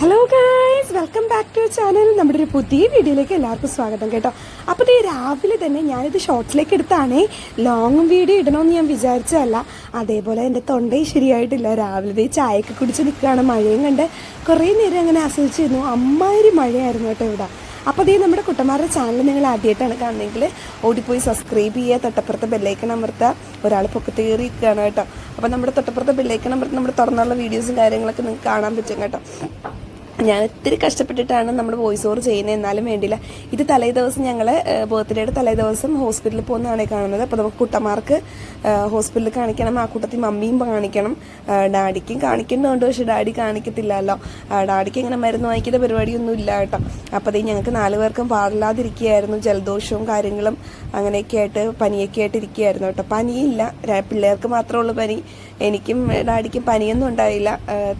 Hello guys welcome back to channel നമ്മുടെ ഒരു പുതിയ വീഡിയോയിലേക്ക് എല്ലാവർക്കും സ്വാഗതം കേട്ടോ. അപ്പോൾ ഈ രാവിലെ തന്നെ ഞാനിത് ഷോർട്സിലേക്ക് എടുത്താണേ ലോങ് വീഡിയോ ഇടണമെന്ന് ഞാൻ വിചാരിച്ചതല്ല. അതേപോലെ എന്റെ തൊണ്ടയും ശരിയായിട്ടില്ല. രാവിലെ ദേ ചായയൊക്കെ കുടിച്ച് നിൽക്കുകയാണ്. മഴയും കണ്ട് കുറേ നേരം അങ്ങനെ ആസ്വദിച്ചിരുന്നു. അമ്മാതിരി മഴയായിരുന്നു കേട്ടോ ഇവിടെ. അപ്പോൾ ദേ നമ്മുടെ കുട്ടന്മാരുടെ ചാനൽ നിങ്ങൾ ആദ്യമായിട്ടാണ് കാണുന്നതെങ്കിൽ ഓടിപ്പോയി സബ്സ്ക്രൈബ് ചെയ്യുക തൊട്ടപ്പുറത്തെ ബെല്ലൈക്കൺ അമർത്തുക. ഒരാൾ പൊക്കത്ത് കയറി നിൽക്കുകയാണ് കേട്ടോ. അപ്പോൾ നമ്മുടെ തൊട്ടപ്പുറത്തെ ബെല്ലൈക്കൺ അമർത്ത് നമ്മുടെ തുറന്നുള്ള വീഡിയോസും കാര്യങ്ങളൊക്കെ നിങ്ങൾക്ക് കാണാൻ പറ്റും കേട്ടോ. ഞാൻ ഒത്തിരി കഷ്ടപ്പെട്ടിട്ടാണ് നമ്മൾ വോയിസ് ഓവർ ചെയ്യുന്നത്. എന്നാലും വേണ്ടിയില്ല. ഇത് തലേ ദിവസം ഞങ്ങൾ ബർത്ത്ഡേയുടെ തലേ ദിവസം ഹോസ്പിറ്റലിൽ പോകുന്നതാണ് കാണുന്നത്. അപ്പോൾ നമുക്ക് കുട്ടന്മാർക്ക് ഹോസ്പിറ്റലിൽ കാണിക്കണം ആ കൂട്ടത്തിൽ മമ്മിയും കാണിക്കണം ഡാഡിക്കും കാണിക്കേണ്ടതുണ്ട് പക്ഷെ ഡാഡി കാണിക്കത്തില്ലല്ലോ. ഡാഡിക്ക് ഇങ്ങനെ മരുന്ന് വാങ്ങിക്കുന്ന പരിപാടിയൊന്നും ഇല്ല കേട്ടോ. അപ്പോൾ അതേ ഞങ്ങൾക്ക് നാല് പേർക്കും പാടില്ലാതിരിക്കുകയായിരുന്നു. ജലദോഷവും കാര്യങ്ങളും അങ്ങനെയൊക്കെ ആയിട്ട് പനിയൊക്കെ ആയിട്ട് ഇരിക്കുകയായിരുന്നു കേട്ടോ. പനിയില്ല. പിള്ളേർക്ക് മാത്രമേ ഉള്ളൂ പനി. എനിക്കും ഡാഡിക്കും പനിയൊന്നും ഉണ്ടായില്ല.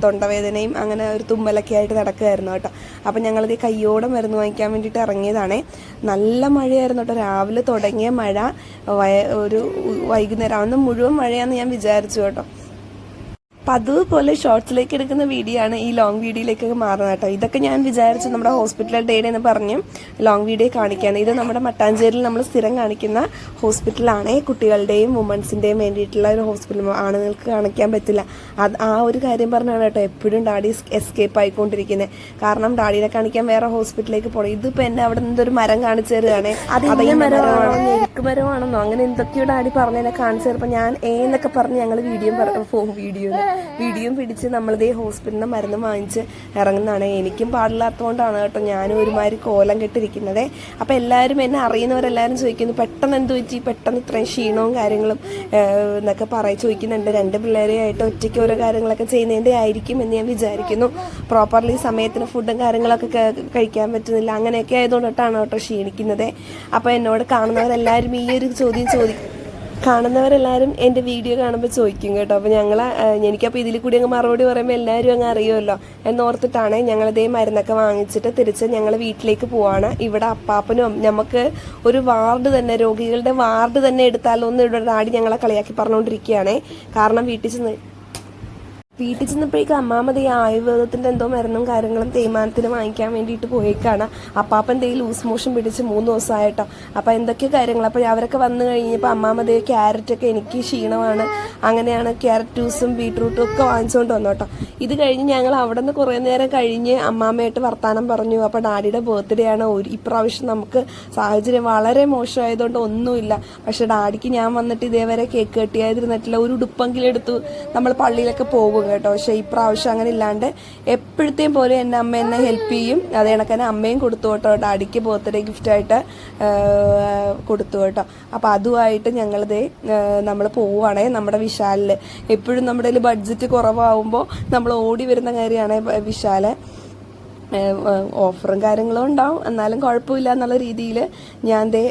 തൊണ്ടവേദനയും അങ്ങനെ ഒരു തുമ്മലൊക്കെ ആയിട്ട് നടക്കുമായിരുന്നു കേട്ടോ. അപ്പം ഈ കയ്യോടെ മരുന്ന് വാങ്ങിക്കാൻ വേണ്ടിയിട്ട് ഇറങ്ങിയതാണേ. നല്ല മഴയായിരുന്നു കേട്ടോ. രാവിലെ തുടങ്ങിയ മഴ ഒരു വൈകുന്നേരം അന്ന് മുഴുവൻ മഴയാന്ന് ഞാൻ വിചാരിച്ചു കേട്ടോ. അപ്പം പോലെ ഷോർട്സിലേക്ക് എടുക്കുന്ന വീഡിയോ ആണ് ഈ ലോങ് വീഡിയോയിലേക്കൊക്കെ മാറുന്നത് കേട്ടോ. ഇതൊക്കെ ഞാൻ വിചാരിച്ചു നമ്മുടെ ഹോസ്പിറ്റൽ ഡേയുടെ എന്ന് പറഞ്ഞ് ലോങ് വീഡിയോ കാണിക്കുകയാണ്. ഇത് നമ്മുടെ മട്ടാഞ്ചേരിയിൽ നമ്മൾ സ്ഥിരം കാണിക്കുന്ന ഹോസ്പിറ്റലാണ് കുട്ടികളുടെയും വുമൻസിന്റെയും വേണ്ടിയിട്ടുള്ള ഒരു ഹോസ്പിറ്റൽ ആണുങ്ങൾക്ക് കാണിക്കാൻ പറ്റില്ല. അത് ആ ഒരു കാര്യം പറഞ്ഞാണ് കേട്ടോ എപ്പോഴും ഡാഡി എസ്കേപ്പ് ആയിക്കൊണ്ടിരിക്കുന്നത് കാരണം ഡാഡിനെ കാണിക്കാൻ വേറെ ഹോസ്പിറ്റലിലേക്ക് പോകണം ഇതിപ്പോൾ എന്നെ അവിടെ നിന്നൊരു മരം കാണിച്ചു തരുകയാണ് മരമാണോ? മരമാണെന്നോ? അങ്ങനെ എന്തൊക്കെയോ ഡാഡി പറഞ്ഞതിനെ കാണിച്ചു തരുമ്പോൾ ഞാൻ ഏന്നൊക്കെ പറഞ്ഞ് ഞങ്ങൾ വീഡിയോ വീഡിയോ വീഡിയോ പിടിച്ച് നമ്മളിതേ ഹോസ്പിറ്റലിൽ മരുന്ന് വാങ്ങിച്ച് ഇറങ്ങുന്നതാണ്. എനിക്കും പാടില്ലാത്തതുകൊണ്ടാണ് കേട്ടോ ഞാനും ഒരുമാതിരി കോലം കെട്ടിരിക്കുന്നത്. അപ്പം എല്ലാവരും എന്നെ അറിയുന്നവരെല്ലാവരും ചോദിക്കുന്നു പെട്ടെന്ന് എന്ത് പറ്റി? പെട്ടെന്ന് ഇത്രയും ക്ഷീണവും കാര്യങ്ങളും എന്നൊക്കെ പറയും ചോദിക്കുന്നുണ്ട്. രണ്ട് പിള്ളേരെയായിട്ട് ഒറ്റയ്ക്ക് ഓരോ കാര്യങ്ങളൊക്കെ ചെയ്യുന്നതിന്റെ ആയിരിക്കും എന്ന് ഞാൻ വിചാരിക്കുന്നു. പ്രോപ്പർലി സമയത്തിന് ഫുഡും കാര്യങ്ങളൊക്കെ കഴിക്കാൻ പറ്റുന്നില്ല. അങ്ങനെയൊക്കെ ആയതുകൊണ്ടിട്ടാണ് കേട്ടോ ക്ഷീണിക്കുന്നത്. അപ്പോൾ എന്നോട് കാണുന്നവരെല്ലാവരും ഈ ഒരു ചോദ്യം ചോദിക്കും കാണുന്നവരെല്ലാവരും എന്റെ വീഡിയോ കാണുമ്പോൾ ചോദിക്കും കേട്ടോ. അപ്പോൾ ഞങ്ങൾ എനിക്കപ്പോൾ ഇതിൽ കൂടി അങ്ങ് മറുപടി പറയുമ്പോൾ എല്ലാവരും അങ്ങ് അറിയുമല്ലോ. എന്നോർത്തിട്ടാണ് ഞങ്ങളിതേ മരുന്നൊക്കെ വാങ്ങിച്ചിട്ട് തിരിച്ച് ഞങ്ങൾ വീട്ടിലേക്ക് പോവാണ്. ഇവിടെ അപ്പാപ്പനും നമുക്ക് ഒരു വാർഡ് തന്നെ രോഗികളുടെ വാർഡ് തന്നെ എടുത്താലോ എന്ന് ഇവിടെ ആടി ഞങ്ങളെ കളിയാക്കി പറഞ്ഞുകൊണ്ടിരിക്കുകയാണ് കാരണം വീട്ടിൽ ചെന്ന് വീട്ടിൽ ചെന്നപ്പോഴേക്കും അമ്മാമത് ഈ ആയുർവേദത്തിന്റെ എന്തോ മരുന്നും കാര്യങ്ങളും തേയ്മാനത്തിന് വാങ്ങിക്കാൻ വേണ്ടിയിട്ട് പോയേക്കാണ്. അപ്പാപ്പൻ ദേ ലൂസ് മോഷൻ പിടിച്ച് മൂന്ന് ദിവസമായിട്ടോ. അപ്പൊ എന്തൊക്കെ കാര്യങ്ങൾ. അപ്പോൾ അവരൊക്കെ വന്നു കഴിഞ്ഞപ്പോൾ അമ്മാമത് ക്യാരറ്റൊക്കെ എനിക്ക് ക്ഷീണമാണ്. അങ്ങനെയാണ് ക്യാരറ്റ് ജ്യൂസും ബീട്രൂട്ടും ഒക്കെ വാങ്ങിച്ചുകൊണ്ട് വന്നു കേട്ടോ ഇത് കഴിഞ്ഞ് ഞങ്ങൾ അവിടെ നിന്ന് കുറേ നേരം കഴിഞ്ഞ് അമ്മാമ്മയായിട്ട് വർത്താനം പറഞ്ഞു. അപ്പോൾ ഡാഡിയുടെ ബർത്ത്ഡേ ആണ്. ഇപ്രാവശ്യം നമുക്ക് സാഹചര്യം വളരെ മോശമായതുകൊണ്ട് ഒന്നുമില്ല. പക്ഷെ ഡാഡിക്ക് ഞാൻ വന്നിട്ട് ഇതേവരെ കേക്ക് കെട്ടിയാതിരുന്നിട്ടില്ല. ഒരു ഉടുപ്പെങ്കിലും എടുത്തു നമ്മൾ പള്ളിയിലൊക്കെ പോകും കേട്ടോ. പക്ഷെ ഇപ്രാവശ്യം അങ്ങനെ ഇല്ലാണ്ട് എപ്പോഴത്തെയും പോലെ എന്റെ അമ്മ എന്നെ ഹെൽപ്പ് ചെയ്യും. അത് കണക്ക് തന്നെ അമ്മയും കൊടുത്തു കേട്ടോ. അടിക്ക് ബർത്ത്ഡേ ഗിഫ്റ്റായിട്ട് കൊടുത്തു കേട്ടോ. അപ്പോൾ അതുമായിട്ട് ഞങ്ങളിത് നമ്മൾ പോവുകയാണേ നമ്മുടെ വിശാലിൽ എപ്പോഴും നമ്മുടെ കയ്യിൽ ബഡ്ജറ്റ് കുറവാകുമ്പോൾ നമ്മൾ ഓടി വരുന്ന കാര്യമാണ് വിശാൽ. ഓഫറും കാര്യങ്ങളും ഉണ്ടാവും. എന്നാലും കുഴപ്പമില്ല എന്നുള്ള രീതിയിൽ ഞാൻ ദേ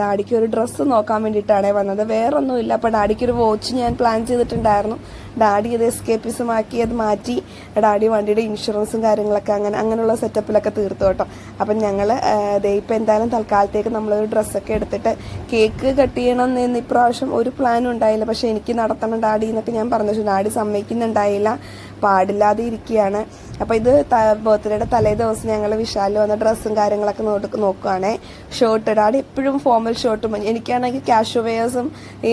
ഡാഡിക്ക് ഒരു ഡ്രസ്സ് നോക്കാൻ വേണ്ടിയിട്ടാണ് വന്നത്. വേറെ ഒന്നുമില്ല അപ്പോൾ ഡാഡിക്ക് ഒരു വാച്ച് ഞാൻ പ്ലാൻ ചെയ്തിട്ടുണ്ടായിരുന്നു. ഡാഡി അത് എസ്കേപ്പിസും ആക്കി അത് മാറ്റി. ഡാഡി വണ്ടിയുടെ ഇൻഷുറൻസും കാര്യങ്ങളൊക്കെ അങ്ങനെ അങ്ങനെയുള്ള സെറ്റപ്പിലൊക്കെ തീർത്തു കേട്ടോ. അപ്പം ഞങ്ങൾ ഇപ്പം എന്തായാലും തൽക്കാലത്തേക്ക് നമ്മളൊരു ഡ്രസ്സൊക്കെ എടുത്തിട്ട് കേക്ക് കട്ട് ചെയ്യണം എന്ന് ഇപ്രാവശ്യം ഒരു പ്ലാനും ഉണ്ടായില്ല. പക്ഷേ എനിക്ക് നടത്തണം ഡാഡി എന്നൊക്കെ ഞാൻ പറഞ്ഞു. ഡാഡി സമ്മതിക്കുന്നുണ്ടായില്ല. പാടില്ലാതെ ഇരിക്കുകയാണ് അപ്പോൾ ഇത് ബർത്ത്ഡേയുടെ തലേ ദിവസം ഞങ്ങൾ വിശാലിൽ വന്ന ഡ്രസ്സും കാര്യങ്ങളൊക്കെ നോട്ട് നോക്കുവാണേ. ഷർട്ട് ഡാഡി എപ്പോഴും ഫോമൽ ഷർട്ടും എനിക്കാണെങ്കിൽ ക്യാഷ് വെയേഴ്സും ഈ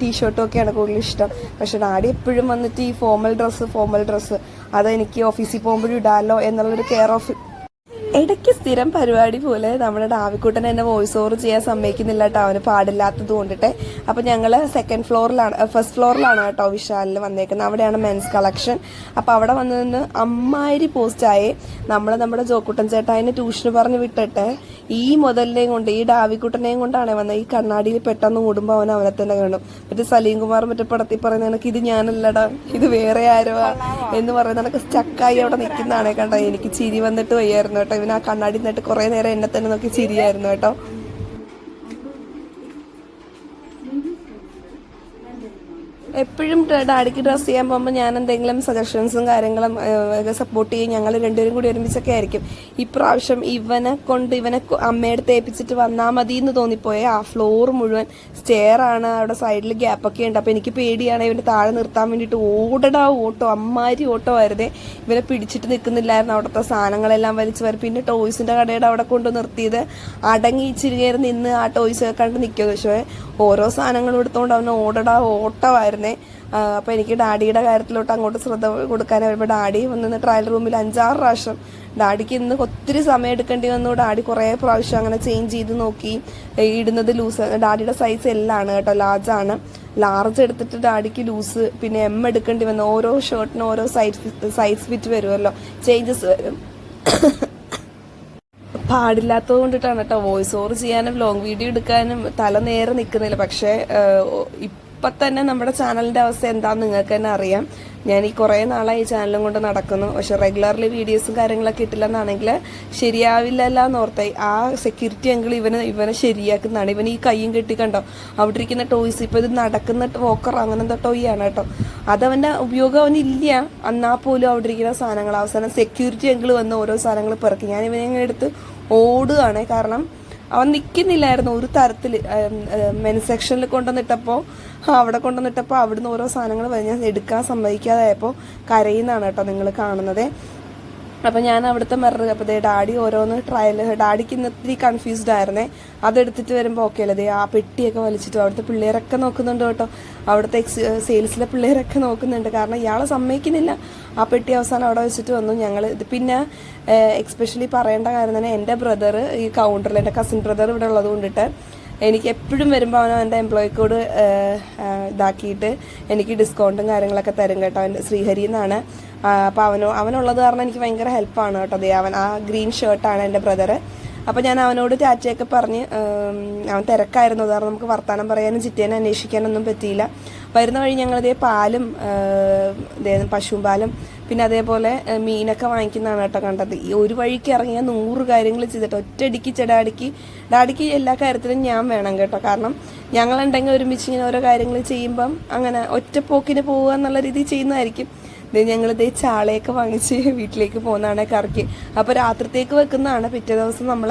ടീഷർട്ടും ഒക്കെയാണ് കൂടുതൽ ഇഷ്ടം. പക്ഷെ ഡാഡി എപ്പോഴും വന്നിട്ട് ഈ ഫോമൽ ഡ്രസ്സ് ഫോമൽ ഡ്രസ്സ് അത് എനിക്ക് ഓഫീസിൽ പോകുമ്പോഴും ഇടാമല്ലോ എന്നുള്ളൊരു കെയർ ഓഫ് ഇടയ്ക്ക് സ്ഥിരം പരിപാടി പോലെ നമ്മുടെ ഡാവിക്കുട്ടൻ എന്നെ വോയിസ് ഓവർ ചെയ്യാൻ സമ്മതിക്കുന്നില്ല കേട്ടോ അവന് പാടില്ലാത്തത് കൊണ്ടിട്ട്. അപ്പം ഞങ്ങൾ സെക്കൻഡ് ഫ്ലോറിലാണ് ഫസ്റ്റ് ഫ്ലോറിലാണ് കേട്ടോ വിശാലിൽ വന്നേക്കുന്നത്. അവിടെയാണ് മെൻസ് കളക്ഷൻ അപ്പം അവിടെ വന്നു നിന്ന് അമ്മായിരി പോസ്റ്റായി നമ്മൾ നമ്മുടെ ജോക്കുട്ടൻ ചേട്ടായിനെ ട്യൂഷന് പറഞ്ഞ് വിട്ടിട്ട് ഈ മുതലിനെയും കൊണ്ട് ഈ ഡാവിക്കുട്ടനെയും കൊണ്ടാണ് വന്നത് ഈ കണ്ണാടിയിൽ പെട്ടെന്ന് ഓടുമ്പോൾ അവൻ അവനെ തന്നെ കാണും. മറ്റേ സലീം കുമാർ മറ്റേ പടത്തിൽ പറയുന്ന കണക്ക് ഇത് ഞാനല്ലടാ ഇത് വേറെ ആരോ എന്ന് പറയുന്ന സ്റ്റക്കായി അവിടെ നിൽക്കുന്നതാണ് കേട്ടോ എനിക്ക് ചിരി വന്നിട്ട് വയ്യായിരുന്നു കേട്ടോ ഇവൻ ആ കണ്ണാടി നിന്നിട്ട് കുറേ നേരം എന്നെ തന്നെ നോക്കി ചിരിയായിരുന്നു കേട്ടോ. എപ്പോഴും ഡാഡിക്ക് ഡ്രസ്സ് ചെയ്യാൻ പോകുമ്പോൾ ഞാൻ എന്തെങ്കിലും സജഷൻസും കാര്യങ്ങളും സപ്പോർട്ട് ചെയ്യും. ഞങ്ങൾ രണ്ടുപേരും കൂടി ഒരുമിച്ചൊക്കെ ആയിരിക്കും. ഇപ്രാവശ്യം ഇവനെ കൊണ്ട് ഇവനെ അമ്മയുടെ തേപ്പിച്ചിട്ട് വന്നാൽ മതി എന്ന് തോന്നിപ്പോയെ. ആ ഫ്ലോർ മുഴുവൻ സ്റ്റെയർ ആണ്. അവിടെ സൈഡിൽ ഗ്യാപ്പൊക്കെ ഉണ്ട്. അപ്പോൾ എനിക്ക് പേടിയാണ്. ഇവന്റെ താഴെ നിർത്താൻ വേണ്ടിയിട്ട് ഓടടാ ഓട്ടോ. അമ്മാരി ഓട്ടോ ആയിരുന്നേ. ഇവനെ പിടിച്ചിട്ട് നിൽക്കുന്നില്ലായിരുന്നു അവിടുത്തെ സാധനങ്ങളെല്ലാം വലിച്ചു വരും. പിന്നെ ടോയ്സിന്റെ കടയുടെ അവിടെ കൊണ്ട് നിർത്തിയത് അടങ്ങി ഇച്ചിരി കയറി നിന്ന് ആ ടോയ്സ് കണ്ട് നിൽക്കുക പക്ഷേ ഓരോ സാധനങ്ങളും എടുത്തുകൊണ്ട് അവന് ഓടടാ ഓട്ടമായിരുന്നേ അപ്പോൾ എനിക്ക് ഡാഡിയുടെ കാര്യത്തിലോട്ട് അങ്ങോട്ട് ശ്രദ്ധ കൊടുക്കാൻ വരുമ്പോൾ ഡാഡി വന്ന് ട്രയൽ റൂമിൽ അഞ്ചാറ് പ്രാവശ്യം. ഡാഡിക്ക് ഇന്ന് ഒത്തിരി സമയം എടുക്കേണ്ടി വന്നു. ഡാഡി കുറേ പ്രാവശ്യം അങ്ങനെ ചേഞ്ച് ചെയ്ത് നോക്കി. ഇടുന്നത് ലൂസ് ഡാഡിയുടെ സൈസ് എല്ലാണ് കേട്ടോ ലാർജ് ആണ്. ലാർജ് എടുത്തിട്ട് ഡാഡിക്ക് ലൂസ് പിന്നെ എം എടുക്കേണ്ടി വന്നു. ഓരോ ഷർട്ടിനും ഓരോ സൈസ് സൈസ് ഫിറ്റ് വരുമല്ലോ ചേഞ്ചസ് വരും. പാടില്ലാത്തത് കൊണ്ടിട്ടാണ് കേട്ടോ. വോയിസ് ഓവർ ചെയ്യാനും ലോങ് വീഡിയോ എടുക്കാനും തല നേരെ നിൽക്കുന്നില്ല. പക്ഷേ ഇപ്പം തന്നെ നമ്മുടെ ചാനലിന്റെ അവസ്ഥ എന്താണെന്ന് നിങ്ങൾക്ക് തന്നെ അറിയാം. ഞാൻ ഈ കുറേ നാളായി ഈ ചാനലും കൊണ്ട് നടക്കുന്നു. പക്ഷെ റെഗുലർലി വീഡിയോസും കാര്യങ്ങളൊക്കെ ഇട്ടില്ലെന്നാണെങ്കിൽ ശരിയാവില്ലല്ലോ എന്ന് ഓർത്തായി ആ സെക്യൂരിറ്റി അങ്കിൾ ഇവന് ഇവനെ ശരിയാക്കുന്നതാണ്. ഇവൻ ഈ കയ്യും കെട്ടി കണ്ടോ? അവിടെ ഇരിക്കുന്ന ടോയ്സ് ഇപ്പോൾ ഇത് നടക്കുന്ന വോക്കർ അങ്ങനത്തെ ടോയ് ആണ് കേട്ടോ. അതവന്റെ ഉപയോഗം അവനില്ല എന്നാൽ പോലും അവിടെ ഇരിക്കുന്ന സാധനങ്ങൾ. അവസാനം സെക്യൂരിറ്റി അങ്കിൾ വന്ന് ഓരോ സാധനങ്ങൾ പിറക്കി. ഞാൻ ഇവനെ എടുത്ത് ഓടുകയാണ്. കാരണം അവൻ നിൽക്കുന്നില്ലായിരുന്നു ഒരു തരത്തിൽ. മെൻ സെക്ഷനിൽ കൊണ്ടുവന്നിട്ടപ്പോൾ അവിടെ കൊണ്ടുവന്നിട്ടപ്പോൾ അവിടുന്ന് ഓരോ സാധനങ്ങൾ ഞാൻ എടുക്കാൻ സമ്മതിക്കാതായപ്പോൾ കരയുന്നതാണ് കേട്ടോ നിങ്ങൾ കാണുന്നത്. അപ്പം ഞാൻ അവിടുത്തെ മിറർ അപ്പോൾ ദേ ഡാഡി ഓരോന്ന് ട്രയൽ ഡാഡിക്ക് ഇന്ന് ഇത്തിരി കൺഫ്യൂസ്ഡ് ആയിരുന്നേ അതെടുത്തിട്ട് വരുമ്പോൾ ഓക്കെ അല്ലേ? ദേ ആ പെട്ടിയൊക്കെ വലിച്ചിട്ട് അവിടുത്തെ പിള്ളേരൊക്കെ നോക്കുന്നുണ്ട് കേട്ടോ. അവിടുത്തെ എക്സ് സെയിൽസിലെ പിള്ളേരൊക്കെ നോക്കുന്നുണ്ട്. കാരണം ഇയാളെ സമ്മതിക്കുന്നില്ല. ആ പെട്ടി അവസാനം അവിടെ വെച്ചിട്ട് വന്നു. ഞങ്ങൾ ഇത് പിന്നെ എക്സ്പെഷ്യലി പറയേണ്ട കാര്യം തന്നെ എന്റെ ബ്രദർ ഈ കൗണ്ടറിൽ എന്റെ കസിൻ ബ്രദർ ഇവിടെ ഉള്ളത് കൊണ്ടിട്ട് എനിക്ക് എപ്പോഴും വരുമ്പോൾ അവൻ എന്റെ എംപ്ലോയിക്കോട് ഇതാക്കിയിട്ട് എനിക്ക് ഡിസ്കൗണ്ടും കാര്യങ്ങളൊക്കെ തരും കേട്ടോ. അവന്റെ ശ്രീഹരി എന്നാണ്. അപ്പോൾ അവനോ അവനുള്ളത് കാരണം എനിക്ക് ഭയങ്കര ഹെൽപ്പാണ് കേട്ടോ. അതെ അവൻ ആ ഗ്രീൻ ഷർട്ടാണ് എന്റെ ബ്രദറ് അപ്പോൾ ഞാൻ അവനോട് ടാറ്റയൊക്കെ പറഞ്ഞ് അവൻ തിരക്കായിരുന്നു. കാരണം നമുക്ക് വർത്തമാനം പറയാനും ചിറ്റേനെ അന്വേഷിക്കാനൊന്നും പറ്റിയില്ല. വരുന്ന വഴി ഞങ്ങളിതേ പാലും പശുവും പാലും പിന്നെ അതേപോലെ മീനൊക്കെ വാങ്ങിക്കുന്നതാണ് കേട്ടോ കണ്ടത്. ഈ ഒരു വഴിക്ക് ഇറങ്ങിയാൽ നൂറ് കാര്യങ്ങൾ ചെയ്തിട്ട് ഒറ്റയടിക്ക് ചെടാടിക്ക് ഡാടിക്ക് എല്ലാ കാര്യത്തിലും ഞാൻ വേണം കേട്ടോ. കാരണം ഞങ്ങളുണ്ടെങ്കിൽ ഒരുമിച്ച് ഇങ്ങനെ ഓരോ കാര്യങ്ങൾ ചെയ്യുമ്പം അങ്ങനെ ഒറ്റപ്പോക്കിന് പോവുക എന്നുള്ള രീതി ചെയ്യുന്നതായിരിക്കും. ഞങ്ങൾ ഇതേ ചാളയൊക്കെ വാങ്ങിച്ച് വീട്ടിലേക്ക് പോകുന്നതാണ് കറിക്ക്. അപ്പോൾ രാത്രിത്തേക്ക് വെക്കുന്നതാണ് പിറ്റേ ദിവസം നമ്മൾ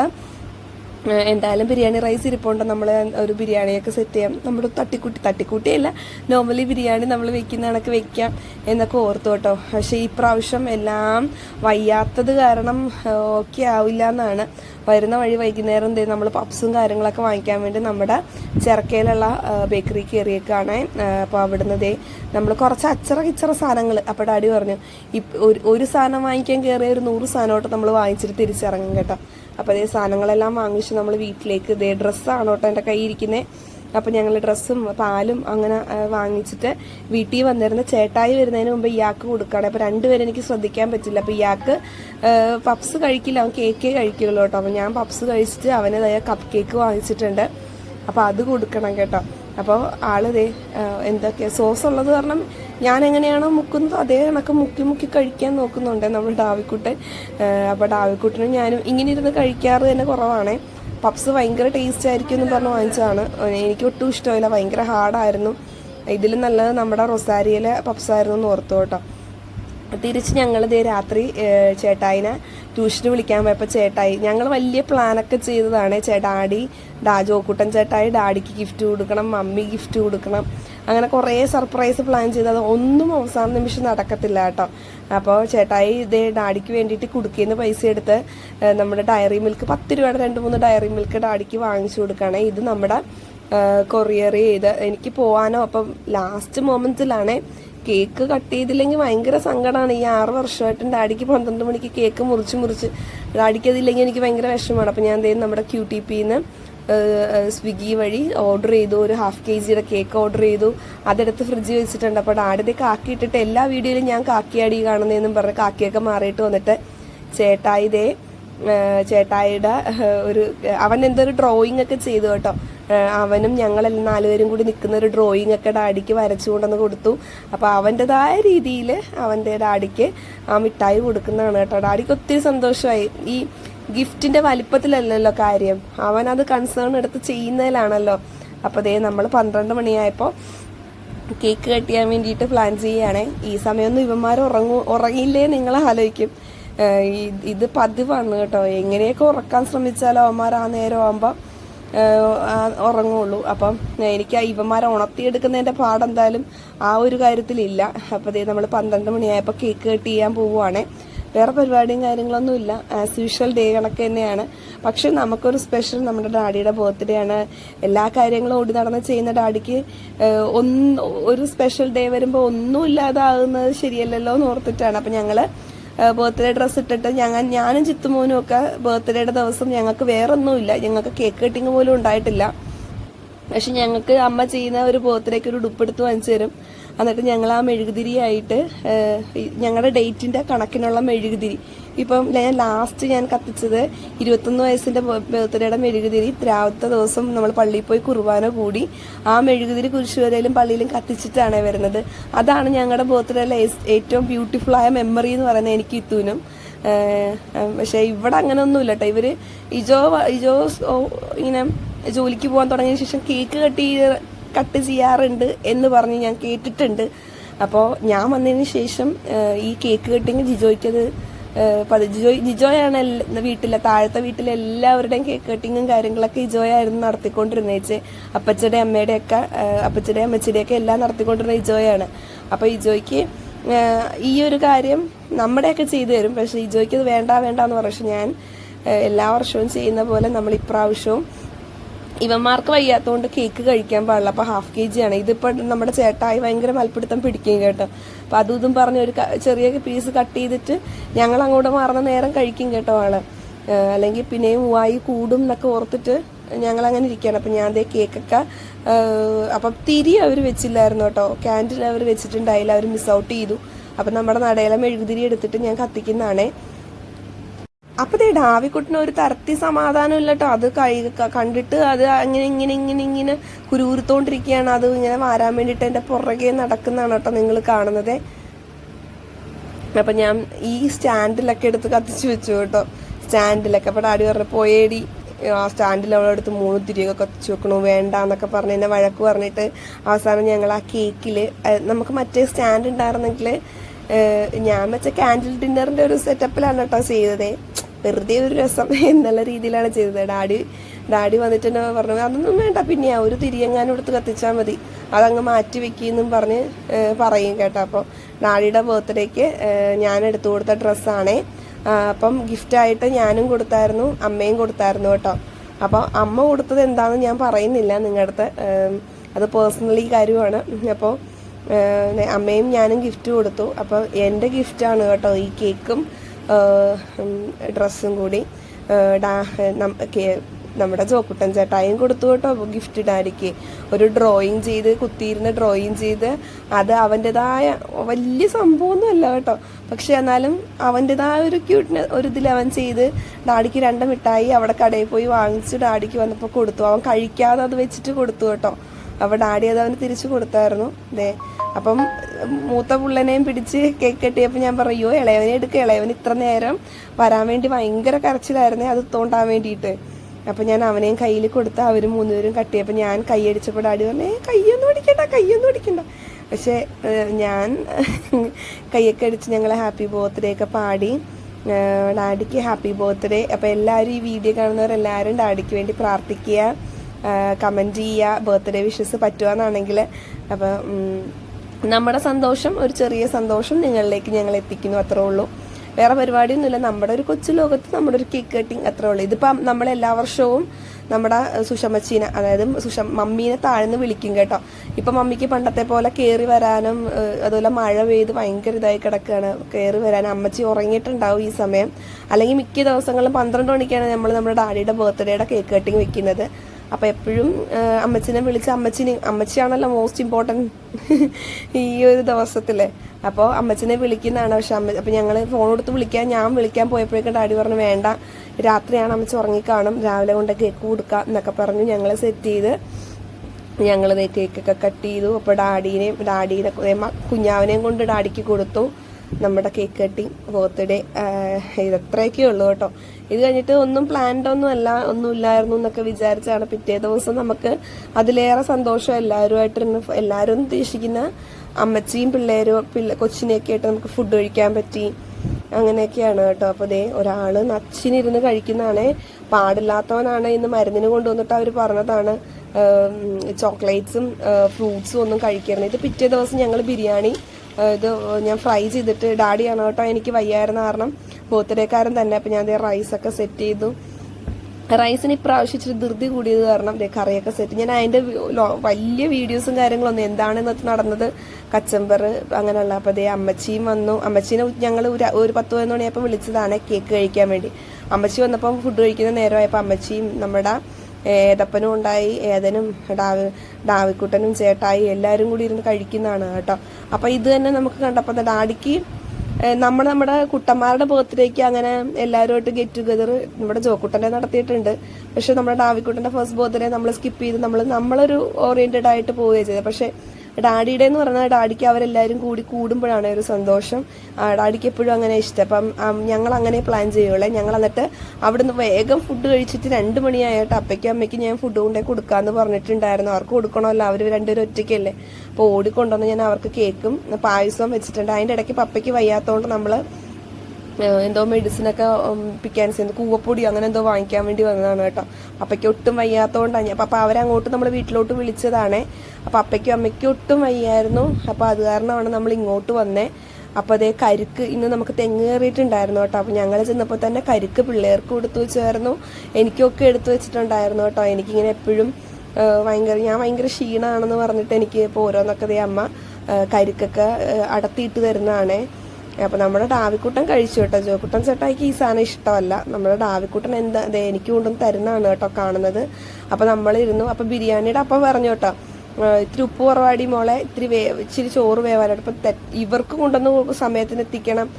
എന്തായാലും ബിരിയാണി റൈസ് ഇരിപ്പുണ്ട്. നമ്മൾ ഒരു ബിരിയാണിയൊക്കെ സെറ്റ് ചെയ്യാം. നമ്മൾ തട്ടിക്കൂട്ടി തട്ടിക്കൂട്ടിയല്ല നോർമലി ബിരിയാണി നമ്മൾ വെക്കുന്ന കണക്ക് വെക്കാം എന്നൊക്കെ ഓർത്തു കേട്ടോ. പക്ഷേ ഈ പ്രാവശ്യം എല്ലാം വയ്യാത്തത് കാരണം ഓക്കെ ആവില്ല എന്നാണ്. വരുന്ന വഴി വൈകുന്നേരം ദേ നമ്മൾ പപ്സും കാര്യങ്ങളൊക്കെ വാങ്ങിക്കാൻ വേണ്ടി നമ്മുടെ ചിറക്കയിലുള്ള ബേക്കറി കയറിയേക്കാണ് അപ്പോൾ അവിടുന്ന് ദേ നമ്മൾ കുറച്ച് അച്ചറ കിച്ചറ സാധനങ്ങൾ അപ്പോൾ ഡാഡി പറഞ്ഞു ഒരു ഒരു സാധനം വാങ്ങിക്കാൻ കയറിയ ഒരു നൂറ് സാധനമായിട്ട് നമ്മൾ വാങ്ങിച്ചിട്ട് തിരിച്ചിറങ്ങും കേട്ടോ. അപ്പോൾ അതേ സാധനങ്ങളെല്ലാം വാങ്ങിച്ച് നമ്മൾ വീട്ടിലേക്ക് ഇതേ ഡ്രസ്സാണ് കേട്ടോ എന്റെ കയ്യിൽ ഇരിക്കുന്നത് അപ്പോൾ ഞങ്ങൾ ഡ്രസ്സും പാലും അങ്ങനെ വാങ്ങിച്ചിട്ട് വീട്ടിൽ വന്നിരുന്ന ചേട്ടായി വരുന്നതിന് മുമ്പ് ഇയാൾക്ക് കൊടുക്കുകയാണ്. അപ്പോൾ രണ്ടുപേരും എനിക്ക് ശ്രദ്ധിക്കാൻ പറ്റില്ല. അപ്പോൾ ഇയാൾക്ക് പപ്സ് കഴിക്കില്ല. അവൻ കേക്കേ കഴിക്കുള്ളൂ കേട്ടോ. അപ്പോൾ ഞാൻ പപ്സ് കഴിച്ചിട്ട് അവനതായ കപ്പ് കേക്ക് വാങ്ങിച്ചിട്ടുണ്ട്. അപ്പോൾ അത് കൊടുക്കണം കേട്ടോ. അപ്പോൾ ആൾ ദേ എന്തൊക്കെ സോസ് ഉള്ളത് കാരണം ഞാൻ എങ്ങനെയാണോ മുക്കുന്നത് അതേ കണക്ക് മുക്കി മുക്കി കഴിക്കാൻ നോക്കുന്നുണ്ട് നമ്മൾ ഡാവിക്കുട്ടൻ. അപ്പോൾ ഡാവിക്കുട്ടനും ഞാനും ഇങ്ങനെ ഇരുന്ന് കഴിക്കാറ് തന്നെ കുറവാണേ. പപ്സ് ഭയങ്കര ടേസ്റ്റ് ആയിരിക്കും എന്ന് പറഞ്ഞ് വാങ്ങിച്ചതാണ്. എനിക്ക് ഒട്ടും ഇഷ്ടമില്ല. ഭയങ്കര ഹാർഡായിരുന്നു ഇതിലും നല്ലത് നമ്മുടെ റൊസാരിയിലെ പപ്സായിരുന്നു എന്ന് ഓർത്തു കേട്ടോ. തിരിച്ച് ഞങ്ങൾ ഇതേ രാത്രി ചേട്ടായിനെ ട്യൂഷന് വിളിക്കാൻ പോയപ്പോൾ ചേട്ടായി ഞങ്ങൾ വലിയ പ്ലാനൊക്കെ ചെയ്തതാണ്. ചേട്ടാടി ഡാ ജോക്കുട്ടൻ ചേട്ടായി ഡാഡിക്ക് ഗിഫ്റ്റ് കൊടുക്കണം മമ്മി ഗിഫ്റ്റ് കൊടുക്കണം. അങ്ങനെ കുറേ സർപ്രൈസ് പ്ലാൻ ചെയ്തത് ഒന്നും അവസാന നിമിഷം നടക്കത്തില്ല കേട്ടോ. അപ്പോൾ ചേട്ടായി ഇതേ ഡാഡിക്ക് വേണ്ടിയിട്ട് കുടുക്കിന്ന് പൈസ എടുത്ത് നമ്മുടെ ഡയറി മിൽക്ക് പത്ത് രൂപയുടെ രണ്ട് മൂന്ന് ഡയറി മിൽക്ക് ഡാഡിക്ക് വാങ്ങിച്ചു കൊടുക്കുകയാണ് ഇത് നമ്മുടെ കൊറിയർ ചെയ്ത് എനിക്ക് പോകാനോ അപ്പം ലാസ്റ്റ് മൊമെന്റ്സിലാണ് കേക്ക് കട്ട് ചെയ്തില്ലെങ്കിൽ ഭയങ്കര സങ്കടമാണ് ഈ ആറ് വർഷമായിട്ടും ഡാഡിക്ക് പന്ത്രണ്ട് മണിക്ക് കേക്ക് മുറിച്ച് മുറിച്ച് ഡാഡിക്ക് അതില്ലെങ്കിൽ എനിക്ക് ഭയങ്കര വിഷമമാണ്. അപ്പം ഞാൻ എന്തെങ്കിലും നമ്മുടെ ക്യൂ ടി പിന്ന് സ്വിഗ്ഗി വഴി ഓർഡർ ചെയ്തു. ഒരു ഹാഫ് കെ ജിയുടെ കേക്ക് ഓർഡർ ചെയ്തു. അതെടുത്ത് ഫ്രിഡ്ജിൽ വെച്ചിട്ടുണ്ട്. അപ്പോൾ ആടിനെ കാക്കി ഇട്ടിട്ട് എല്ലാ വീഡിയോയിലും ഞാൻ കാക്കിയാടി കാണുന്നതെന്നും പറഞ്ഞ് കാക്കിയൊക്കെ മാറിയിട്ട് വന്നിട്ട് ചേട്ടായിതേ ചേട്ടായിയുടെ ഒരു അവൻ എന്തൊരു ഡ്രോയിങ് ഒക്കെ ചെയ്തു കേട്ടോ. അവനും ഞങ്ങളെല്ലാം നാലുപേരും കൂടി നിൽക്കുന്ന ഒരു ഡ്രോയിങ് ഒക്കെ ഡാഡിക്ക് വരച്ചു കൊണ്ടുവന്ന് കൊടുത്തു. അപ്പോൾ അവന്റെതായ രീതിയിൽ അവന്റെ ഡാഡിക്ക് ആ മിഠായി കൊടുക്കുന്നതാണ് കേട്ടോ. ഡാഡിക്ക് ഒത്തിരി സന്തോഷമായി. ഈ ഗിഫ്റ്റിന്റെ വലിപ്പത്തിലല്ലല്ലോ കാര്യം. അവൻ അത് കൺസേൺ എടുത്ത് ചെയ്യുന്നതിലാണല്ലോ. അപ്പോൾ ദേ നമ്മൾ പന്ത്രണ്ട് മണിയായപ്പോൾ കേക്ക് കെട്ടിയാൻ വേണ്ടിയിട്ട് പ്ലാൻ ചെയ്യുകയാണേ. ഈ സമയമൊന്നും ഇവന്മാർ ഉറങ്ങൂ ഉറങ്ങിയില്ലേ നിങ്ങൾ ആലോചിക്കും. ഇത് പതിവാണ് കേട്ടോ. എങ്ങനെയൊക്കെ ഉറക്കാൻ ശ്രമിച്ചാലും അവന്മാർ ആ നേരം ആകുമ്പോൾ ഉറങ്ങുള്ളൂ. അപ്പം എനിക്ക് ആ ഇവന്മാരെ ഉണർത്തിയെടുക്കുന്നതിന്റെ പാടെന്തായാലും ആ ഒരു കാര്യത്തിലില്ല. അപ്പോൾ നമ്മൾ പന്ത്രണ്ട് മണിയായപ്പോൾ കേക്ക് കട്ട് ചെയ്യാൻ പോവുകയാണേ വേറെ പരിപാടിയും കാര്യങ്ങളൊന്നും ഇല്ല. ആസ് യൂഷ്വൽ ഡേ കണക്ക് തന്നെയാണ്. പക്ഷെ നമുക്കൊരു സ്പെഷ്യൽ നമ്മുടെ ഡാഡിയുടെ ബർത്ത്ഡേ ആണ്. എല്ലാ കാര്യങ്ങളും ഓടി നടന്ന് ചെയ്യുന്ന ഡാഡിക്ക് ഒന്ന് ഒരു സ്പെഷ്യൽ ഡേ വരുമ്പോൾ ഒന്നും ഇല്ലാതാകുന്നത് ശരിയല്ലല്ലോ എന്ന് ഓർത്തിട്ടാണ്. അപ്പം ഞങ്ങൾ ബർത്ത്ഡേ ഡ്രസ്സ് ഇട്ടിട്ട് ഞങ്ങൾ ഞാനും ചിത്തുമോനും ഒക്കെ ബർത്ത്ഡേയുടെ ദിവസം ഞങ്ങൾക്ക് വേറൊന്നുമില്ല ഞങ്ങൾക്ക് കേക്ക് കട്ടിങ് പോലും ഉണ്ടായിട്ടില്ല. പക്ഷെ ഞങ്ങൾക്ക് അമ്മ ചെയ്യുന്ന ഒരു ബർത്ത്ഡേക്ക് ഒരു ഉടുപ്പെടുത്ത് വാങ്ങിച്ചു തരും. എന്നിട്ട് ഞങ്ങൾ ആ മെഴുകുതിരിയായിട്ട് ഞങ്ങളുടെ ഡേറ്റിന്റെ കണക്കിനുള്ള മെഴുകുതിരി. ഇപ്പം ഞാൻ ലാസ്റ്റ് ഞാൻ കത്തിച്ചത് ഇരുപത്തൊന്ന് വയസ്സിന്റെ ബർത്ത്ഡേയുടെ മെഴുകുതിരി. രാവിലത്തെ ദിവസം നമ്മൾ പള്ളിയിൽ പോയി കുർബാന കൂടി. ആ മെഴുകുതിരി കുരിശുവരയിലും പള്ളിയിലും കത്തിച്ചിട്ടാണ് വരുന്നത്. അതാണ് ഞങ്ങളുടെ ബർത്ത്ഡേയിലെ ഏറ്റവും ബ്യൂട്ടിഫുൾ ആയ മെമ്മറി എന്ന് പറയുന്നത് എനിക്ക് ഇത്തൂനും. പക്ഷേ ഇവിടെ അങ്ങനെ ഒന്നുമില്ല കേട്ടോ ഇവർ ഇജോ ഇജോ ഇങ്ങനെ ജോലിക്ക് പോകാൻ തുടങ്ങിയ ശേഷം കേക്ക് കട്ട് കട്ട് ചെയ്യാറുണ്ട് എന്ന് പറഞ്ഞ് ഞാൻ കേട്ടിട്ടുണ്ട്. അപ്പോൾ ഞാൻ വന്നതിന് ശേഷം ഈ കേക്ക് കട്ടിങ് ജിജോയ്ക്കത് ജിജോയ് ജിജോയാണ് എല്ലാ- വീട്ടിലെ താഴത്തെ വീട്ടിലെ എല്ലാവരുടെയും കേക്ക് കട്ടിങ്ങും കാര്യങ്ങളൊക്കെ ജിജോയായിരുന്നു നടത്തിക്കൊണ്ടിരുന്നേച്ച്. അപ്പച്ചയുടെ അമ്മയുടെയൊക്കെ അപ്പച്ചയുടെ അമ്മച്ചിയുടെയൊക്കെ എല്ലാം നടത്തിക്കൊണ്ടിരുന്ന ജിജോയാണ്. അപ്പോൾ ഇജോയ്ക്ക് ഈ ഒരു കാര്യം നമ്മുടെയൊക്കെ ചെയ്തു തരും. പക്ഷേ ഇജോയ്ക്ക് അത് വേണ്ട വേണ്ട എന്ന് പറഞ്ഞു ഞാൻ എല്ലാ വർഷവും ചെയ്യുന്ന പോലെ നമ്മൾ ഇപ്രാവശ്യവും ഇവന്മാർക്ക് വയ്യാത്തതുകൊണ്ട് കേക്ക് കഴിക്കാൻ പാടില്ല. അപ്പൊ ഹാഫ് കെ ജി ആണ്. ഇതിപ്പോ നമ്മുടെ ചേട്ടായി ഭയങ്കര മൽപ്പിടുത്തം പിടിക്കും കേട്ടോ. അപ്പൊ അതും ഇതും പറഞ്ഞ് ഒരു ചെറിയ പീസ് കട്ട് ചെയ്തിട്ട് ഞങ്ങൾ അങ്ങോട്ട് മാറുന്ന നേരം കഴിക്കും കേട്ടോ ആൾ. അല്ലെങ്കിൽ പിന്നെയും മൂവായി കൂടും എന്നൊക്കെ ഓർത്തിട്ട് ഞങ്ങൾ അങ്ങനെ ഇരിക്കുകയാണ്. അപ്പൊ ഞാൻ അതേ കേക്കൊക്കെ അപ്പം തിരി അവർ വെച്ചില്ലായിരുന്നു കേട്ടോ. ക്യാൻഡിൽ അവർ വെച്ചിട്ടുണ്ടായില്ല. അവർ മിസ് ഔട്ട് ചെയ്തു. അപ്പൊ നമ്മുടെ നടയിലെ മെഴുകുതിരി എടുത്തിട്ട് ഞാൻ കത്തിക്കുന്നതാണേ. അപ്പൊ ദേ ഡാവിക്കുട്ടിന് ഒരു തരത്തി സമാധാനം ഇല്ല കേട്ടോ അത് കൈ കണ്ടിട്ട് അത് അങ്ങനെ ഇങ്ങനെ ഇങ്ങനെ ഇങ്ങനെ കുരുകുരുത്തോണ്ടിരിക്കുകയാണ് അത് ഇങ്ങനെ വാരാൻ വേണ്ടിട്ട് എന്റെ പുറകെ നടക്കുന്നതാണ് കേട്ടോ നിങ്ങൾ കാണുന്നത്. അപ്പൊ ഞാൻ ഈ സ്റ്റാൻഡിലൊക്കെ എടുത്ത് കത്തിച്ചു വെച്ചു കേട്ടോ. സ്റ്റാൻഡിലൊക്കെ. അപ്പൊ ഡാഡി പറഞ്ഞു പോയേടി. ആ സ്റ്റാൻഡിൽ അവളെടുത്ത് മൂന്ന് തിരിയൊക്കെ കത്തിച്ചു വെക്കണു. വേണ്ട എന്നൊക്കെ പറഞ്ഞ് എന്നെ വഴക്ക് പറഞ്ഞിട്ട് അവസാനം ഞങ്ങൾ ആ കേക്കിൽ നമുക്ക് മറ്റേ സ്റ്റാൻഡ് ഉണ്ടായിരുന്നെങ്കിൽ ഞാൻ വെച്ച കാൻഡിൽ ഡിന്നറിന്റെ ഒരു സെറ്റപ്പിലാണ് കേട്ടോ ചെയ്തത്. വെറുതെ ഒരു രസം എന്നുള്ള രീതിയിലാണ് ചെയ്തത്. ഡാഡി ഡാഡി വന്നിട്ട് എന്നെ പറഞ്ഞു അതൊന്നും വേണ്ട പിന്നെ ആ ഒരു തിരിയെങ്ങാനും എടുത്ത് കത്തിച്ചാൽ മതി. അതങ്ങ് മാറ്റി വെക്കുമെന്നും പറഞ്ഞ് പറയും കേട്ടോ. അപ്പോൾ ഡാഡിയുടെ ബർത്ത്ഡേക്ക് ഞാൻ എടുത്തു കൊടുത്ത ഡ്രസ്സാണേ. അപ്പം ഗിഫ്റ്റായിട്ട് ഞാനും കൊടുത്തായിരുന്നു അമ്മയും കൊടുത്തായിരുന്നു കേട്ടോ. അപ്പോൾ അമ്മ കൊടുത്തത് എന്താണെന്ന് ഞാൻ പറയുന്നില്ല നിങ്ങളുടെ അടുത്ത് അത് പേഴ്സണലി കാര്യമാണ്. അപ്പോൾ അമ്മയും ഞാനും ഗിഫ്റ്റ് കൊടുത്തു. അപ്പോൾ എന്റെ ഗിഫ്റ്റാണ് കേട്ടോ ഈ കേക്കും ഡ്രസ്സും കൂടി ഡാ- നമ്മുടെ ജോക്കുട്ടൻ ചേട്ടായും കൊടുത്തു കേട്ടോ. ഗിഫ്റ്റ് ഡാഡിക്ക് ഒരു ഡ്രോയിങ് ചെയ്ത് കുത്തിയിരുന്ന് ഡ്രോയിങ് ചെയ്ത് അത് അവന്റെതായ വലിയ സംഭവമൊന്നും അല്ല കേട്ടോ. പക്ഷെ എന്നാലും അവന്റെതായ ഒരു ക്യൂട്ടിന് ഒരു ഇതിൽ അവൻ ചെയ്ത് ഡാഡിക്ക് രണ്ട് മിഠായി അവിടെ കടയിൽ പോയി വാങ്ങിച്ച് ഡാഡിക്ക് വന്നപ്പോൾ കൊടുത്തു. അവൻ കഴിക്കാതെ അത് വെച്ചിട്ട് കൊടുത്തു കേട്ടോ. അപ്പോൾ ഡാഡി അത് അവന് തിരിച്ചു കൊടുത്തായിരുന്നു. ദേ അപ്പം മൂത്ത പുള്ളനെയും പിടിച്ച് കേക്ക് കെട്ടിയപ്പോൾ ഞാൻ പറയോ ഇളയവനെ എടുക്കുക ഇളയവൻ ഇത്ര നേരം വരാൻ വേണ്ടി ഭയങ്കര കരച്ചിലായിരുന്നേ അത് തോണ്ടാൻ വേണ്ടിയിട്ട്. അപ്പം ഞാൻ അവനെയും കയ്യിൽ കൊടുത്ത് അവർ മൂന്നുപേരും കട്ടിയപ്പോൾ ഞാൻ കൈയടിച്ചപ്പോൾ ഡാഡി പറഞ്ഞേ കയ്യൊന്നും അടിക്കണ്ട കയ്യൊന്നും അടിക്കണ്ട. പക്ഷേ ഞാൻ കയ്യൊക്കെ അടിച്ച് ഞങ്ങളെ ഹാപ്പി ബർത്ത്ഡേ ഒക്കെ പാടി ഡാഡിക്ക് ഹാപ്പി ബർത്ത്ഡേ. അപ്പോൾ എല്ലാവരും ഈ വീഡിയോ കാണുന്നവരെല്ലാവരും ഡാഡിക്ക് വേണ്ടി പ്രാർത്ഥിക്കുക. കമന്റ് ചെയ്യുക ബർത്ത്ഡേ വിഷസ് പറ്റുകയെന്നാണെങ്കിൽ അപ്പോൾ നമ്മുടെ സന്തോഷം ഒരു ചെറിയ സന്തോഷം നിങ്ങളിലേക്ക് ഞങ്ങൾ എത്തിക്കുന്നു അത്രേ ഉള്ളൂ. വേറെ പരിപാടിയൊന്നുമില്ല. നമ്മുടെ ഒരു കൊച്ചു ലോകത്ത് നമ്മുടെ ഒരു കേക്ക് കട്ടിങ് അത്രേ ഉള്ളൂ. ഇതിപ്പം നമ്മൾ എല്ലാ വർഷവും നമ്മുടെ സുഷമച്ചീനെ അതായത് സുഷ മമ്മീനെ താഴ്ന്ന് വിളിക്കും കേട്ടോ. ഇപ്പം മമ്മിക്ക് പണ്ടത്തെ പോലെ കയറി വരാനും അതുപോലെ മഴ പെയ്ത് ഭയങ്കര ഇതായി കിടക്കുകയാണ് കയറി വരാനും അമ്മച്ചി ഉറങ്ങിയിട്ടുണ്ടാവും ഈ സമയം. അല്ലെങ്കിൽ മിക്ക ദിവസങ്ങളും പന്ത്രണ്ട് മണിക്കാണ് നമ്മൾ നമ്മുടെ ഡാഡിയുടെ ബർത്ത്ഡേയുടെ കേക്ക് കട്ടിങ് വെക്കുന്നത്. അപ്പം എപ്പോഴും അമ്മച്ചിനെ വിളിച്ച് അമ്മച്ചിനെ അമ്മച്ചിയാണല്ലോ മോസ്റ്റ് ഇമ്പോർട്ടന്റ് ഈ ഒരു ദിവസത്തിൽ അപ്പോൾ അമ്മച്ചിനെ വിളിക്കുന്നതാണ് പക്ഷെ അമ്മ അപ്പം ഞങ്ങൾ ഫോൺ കൊടുത്ത് വിളിക്കാൻ ഞാൻ വിളിക്കാൻ പോയപ്പോഴേക്കും ഡാഡി പറഞ്ഞു വേണ്ട രാത്രിയാണ് അമ്മച്ചി ഉറങ്ങിക്കാണും രാവിലെ കൊണ്ട് കേക്ക് കൊടുക്കാം എന്നൊക്കെ പറഞ്ഞ് ഞങ്ങൾ സെറ്റ് ചെയ്ത്. ഞങ്ങൾ കേക്കൊക്കെ കട്ട് ചെയ്തു. അപ്പോൾ ഡാഡീനെയും ഡാഡീനെ കുഞ്ഞാവിനെയും കൊണ്ട് ഡാഡിക്ക് കൊടുത്തു. നമ്മുടെ കേക്ക് കട്ടിങ് ബർത്ത്ഡേ ഇതത്രയൊക്കെ ഉള്ളൂ കേട്ടോ. ഇത് കഴിഞ്ഞിട്ട് ഒന്നും പ്ലാൻഡ് ഒന്നും അല്ല ഒന്നും ഇല്ലായിരുന്നു എന്നൊക്കെ വിചാരിച്ചാണ് പിറ്റേ ദിവസം നമുക്ക് അതിലേറെ സന്തോഷം എല്ലാവരുമായിട്ടിരുന്ന് എല്ലാവരും ഉദ്ദേശിക്കുന്ന അമ്മച്ചിയും പിള്ളേരും പിള്ള കൊച്ചിനെയൊക്കെ ആയിട്ട് നമുക്ക് ഫുഡ് കഴിക്കാൻ പറ്റി. അങ്ങനെയൊക്കെയാണ് കേട്ടോ. അപ്പോൾ ദേ ഒരാൾ നച്ചിനിരുന്ന് കഴിക്കുന്നതാണേ. പാടില്ലാത്തവനാണ് ഇന്ന് മരുന്നിന് കൊണ്ടുവന്നിട്ട് അവർ പറഞ്ഞതാണ് ചോക്ലേറ്റ്സും ഫ്രൂട്ട്സും ഒന്നും കഴിക്കരുത്. ഇത് പിറ്റേ ദിവസം ഞങ്ങൾ ബിരിയാണി ഇത് ഞാൻ ഫ്രൈ ചെയ്തിട്ട് ഡാഡിയാണ് കേട്ടോ എനിക്ക് വയ്യായിരുന്ന കാരണം ബർത്ത്ഡേക്കാരൻ തന്നെ. അപ്പം ഞാൻ അതേ റൈസൊക്കെ സെറ്റ് ചെയ്തു. റൈസിന് ഇപ്രാവശ്യം ഇച്ചിരി ധൃതി കൂടിയത് കാരണം കറിയൊക്കെ സെറ്റ് ഞാൻ അതിന്റെ വലിയ വീഡിയോസും കാര്യങ്ങളൊന്നും എന്താണ് ഇന്നത്തെ നടന്നത്? കച്ചമ്പർ അങ്ങനെയുള്ള. അപ്പോൾ അതേ അമ്മച്ചിയും വന്നു. അമ്മച്ചീനെ ഞങ്ങൾ ഒരു ഒരു പത്ത് പതിനൊന്ന് മണിയപ്പം വിളിച്ചതാണ് കേക്ക് കഴിക്കാൻ വേണ്ടി. അമ്മച്ചി വന്നപ്പം ഫുഡ് കഴിക്കുന്ന നേരമായപ്പോൾ അമ്മച്ചിയും നമ്മുടെ ഏതപ്പനും ഉണ്ടായി ഏതനും ഡാവി ഡാവിക്കുട്ടനും ചേട്ടായി എല്ലാവരും കൂടി ഇരുന്ന് കഴിക്കുന്നതാണ് കേട്ടോ. അപ്പോൾ ഇത് തന്നെ നമുക്ക് കണ്ടപ്പോൾ ഡാഡിക്ക് നമ്മൾ നമ്മുടെ കുട്ടന്മാരുടെ ബർത്ത്ഡേക്ക് അങ്ങനെ എല്ലാവരുമായിട്ട് ഗെറ്റ് ടുഗദർ നമ്മുടെ ജോക്കുട്ടനെ നടത്തിയിട്ടുണ്ട്. പക്ഷെ നമ്മുടെ ഡാവിക്കുട്ടന്റെ ഫസ്റ്റ് ബർത്ത്ഡേ നമ്മൾ സ്കിപ്പ് ചെയ്ത് നമ്മൾ നമ്മളൊരു ഓറിയന്റഡ് ആയിട്ട് പോവുകയാണ് ചെയ്തത്. പക്ഷെ ഡാഡിയുടെ എന്ന് പറഞ്ഞാൽ ഡാഡിക്ക് അവരെല്ലാവരും കൂടി കൂടുമ്പോഴാണ് ഒരു സന്തോഷം. ഡാഡിക്ക് എപ്പോഴും അങ്ങനെ ഇഷ്ടം. അപ്പം ഞങ്ങൾ അങ്ങനെ പ്ലാൻ ചെയ്യുള്ളേ. ഞങ്ങൾ എന്നിട്ട് അവിടുന്ന് വേഗം ഫുഡ് കഴിച്ചിട്ട് രണ്ട് മണിയായിട്ട് അപ്പയ്ക്കും അമ്മയ്ക്കും ഞാൻ ഫുഡ് കൊണ്ടേ കൊടുക്കാമെന്ന് പറഞ്ഞിട്ടുണ്ടായിരുന്നു. അവർക്ക് കൊടുക്കണമല്ലോ. അവർ രണ്ടുപേരും ഒറ്റയ്ക്കല്ലേ. അപ്പോൾ ഓടിക്കൊണ്ടുവന്ന് ഞാൻ അവർക്ക് കേക്കും പായസവും വെച്ചിട്ടുണ്ട്. അതിന്റെ ഇടയ്ക്ക് പപ്പയ്ക്ക് വയ്യാത്തതുകൊണ്ട് നമ്മൾ എന്തോ മെഡിസിനൊക്കെ പിക്കാൻസ് ചെയ്യുന്നു കൂവപ്പൊടി അങ്ങനെ എന്തോ വാങ്ങിക്കാൻ വേണ്ടി വന്നതാണ് കേട്ടോ. അപ്പയ്ക്ക് ഒട്ടും വയ്യാത്തതുകൊണ്ടാണ് ഞാൻ അപ്പം അവരങ്ങോട്ട് നമ്മൾ വീട്ടിലോട്ട് വിളിച്ചതാണേ. അപ്പം അപ്പയ്ക്കും അമ്മയ്ക്കും ഒട്ടും വയ്യായിരുന്നു. അപ്പോൾ അത് കാരണമാണ് നമ്മൾ ഇങ്ങോട്ട് വന്നേ. അപ്പോൾ അതേ കരുക്ക് ഇന്ന് നമുക്ക് തെങ്ങ് കയറിയിട്ടുണ്ടായിരുന്നു കേട്ടോ. അപ്പം ഞങ്ങൾ ചെന്നപ്പോൾ തന്നെ കരുക്ക് പിള്ളേർക്ക് കൊടുത്തു വെച്ചായിരുന്നു. എനിക്കൊക്കെ എടുത്തു വെച്ചിട്ടുണ്ടായിരുന്നു കേട്ടോ. എനിക്കിങ്ങനെ എപ്പോഴും ഭയങ്കര ഞാൻ ഭയങ്കര ക്ഷീണമാണെന്ന് പറഞ്ഞിട്ട് എനിക്ക് ഇപ്പോൾ ഓരോന്നൊക്കെ ദേ അമ്മ കരുക്കൊക്കെ അടത്തിയിട്ട് തരുന്നതാണേ. അപ്പൊ നമ്മുടെ ഡാവിക്കുട്ടൻ കഴിച്ചു കേട്ടോ. ജോക്കുട്ടൻ ചേട്ടായിക്ക് ഈ സാധനം ഇഷ്ടമല്ല. നമ്മുടെ ഡാവിക്കുട്ടൻ എന്താ അതെ എനിക്ക് കൊണ്ടും തരുന്നതാണ് കേട്ടോ കാണുന്നത്. അപ്പൊ നമ്മളിരുന്നു അപ്പൊ ബിരിയാണിയുടെ അപ്പം പറഞ്ഞു കേട്ടോ ഇത്തിരി ഉപ്പ് കുറവാടി മോളെ ഇത്തിരി വേ ഇച്ചിരി ചോറ് വേവാനായിട്ട്. അപ്പം തെ- ഇവർക്ക് കൊണ്ടുവന്ന് സമയത്തിന് എത്തിക്കണം.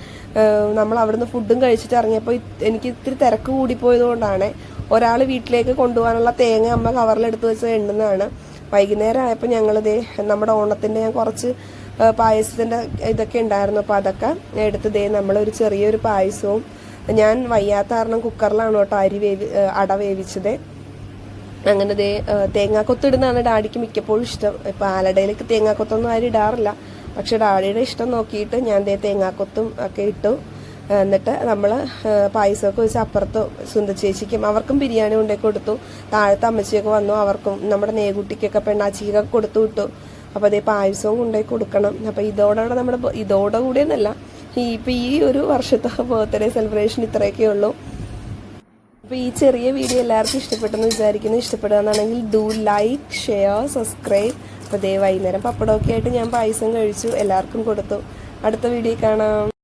നമ്മൾ അവിടുന്ന് ഫുഡും കഴിച്ചിട്ട് ഇറങ്ങിയപ്പോൾ എനിക്ക് ഇത്തിരി തിരക്ക് കൂടിപ്പോയത് കൊണ്ടാണ് ഒരാൾ വീട്ടിലേക്ക് കൊണ്ടുപോകാനുള്ള തേങ്ങ അമ്മ കവറിലെടുത്ത് വെച്ച് എണ്ണുന്നതാണ്. വൈകുന്നേരം ആയപ്പോൾ ഞങ്ങളിത് നമ്മുടെ ഓണത്തിന്റെ ഞാൻ കുറച്ച് ആ, പായസത്തിന്റെ ഇതൊക്കെ ഉണ്ടായിരുന്നു. അപ്പോൾ അതൊക്കെ എടുത്ത് ദേ നമ്മളൊരു ചെറിയൊരു പായസവും ഞാൻ വയ്യാത്ത കാരണം കുക്കറിലാണ് കേട്ടോ അരി വേവി അട വേവിച്ചത്. അങ്ങനെ ദേ തേങ്ങാക്കൊത്തിടുന്നതാണ് ഡാഡിക്ക് മിക്കപ്പോഴും ഇഷ്ടം. ഇപ്പം ആലടയിലേക്ക് തേങ്ങാക്കൊത്തൊന്നും ആരും ഇടാറില്ല. പക്ഷെ ഡാഡിയുടെ ഇഷ്ടം നോക്കിയിട്ട് ഞാൻ ദേ തേങ്ങാക്കൊത്തും ഒക്കെ ഇട്ടു. എന്നിട്ട് നമ്മൾ പായസമൊക്കെ വെച്ച് അപ്പുറത്ത് സുന്ദ ചേച്ചിക്കും അവർക്കും ബിരിയാണി കൊണ്ടേ കൊടുത്തു. താഴത്തെ അമ്മച്ചിയൊക്കെ വന്നു അവർക്കും നമ്മുടെ നേകുട്ടിക്കൊക്കെ പെണ്ണാച്ചിക്കൊക്കെ കൊടുത്തു വിട്ടു. അപ്പോൾ അതേ പായസവും കൊണ്ടുപോയി കൊടുക്കണം. അപ്പോൾ ഇതോടെ നമ്മുടെ ഇതോടെ കൂടി എന്നല്ല ഈ ഇപ്പോൾ ഈ ഒരു വർഷത്തെ ബർത്ത്ഡേ സെലിബ്രേഷൻ ഇത്രയൊക്കെ ഉള്ളൂ. അപ്പോൾ ഈ ചെറിയ വീഡിയോ എല്ലാവർക്കും ഇഷ്ടപ്പെട്ടെന്ന് വിചാരിക്കുന്നു. ഇഷ്ടപ്പെടുകയെന്നാണെങ്കിൽ ഡു ലൈക്ക് ഷെയർ സബ്സ്ക്രൈബ് അപ്പോൾ അതേ വൈകുന്നേരം പപ്പടമൊക്കെ ആയിട്ട് ഞാൻ പായസം കഴിച്ചു. എല്ലാവർക്കും കൊടുത്തു. അടുത്ത വീഡിയോ കാണാം.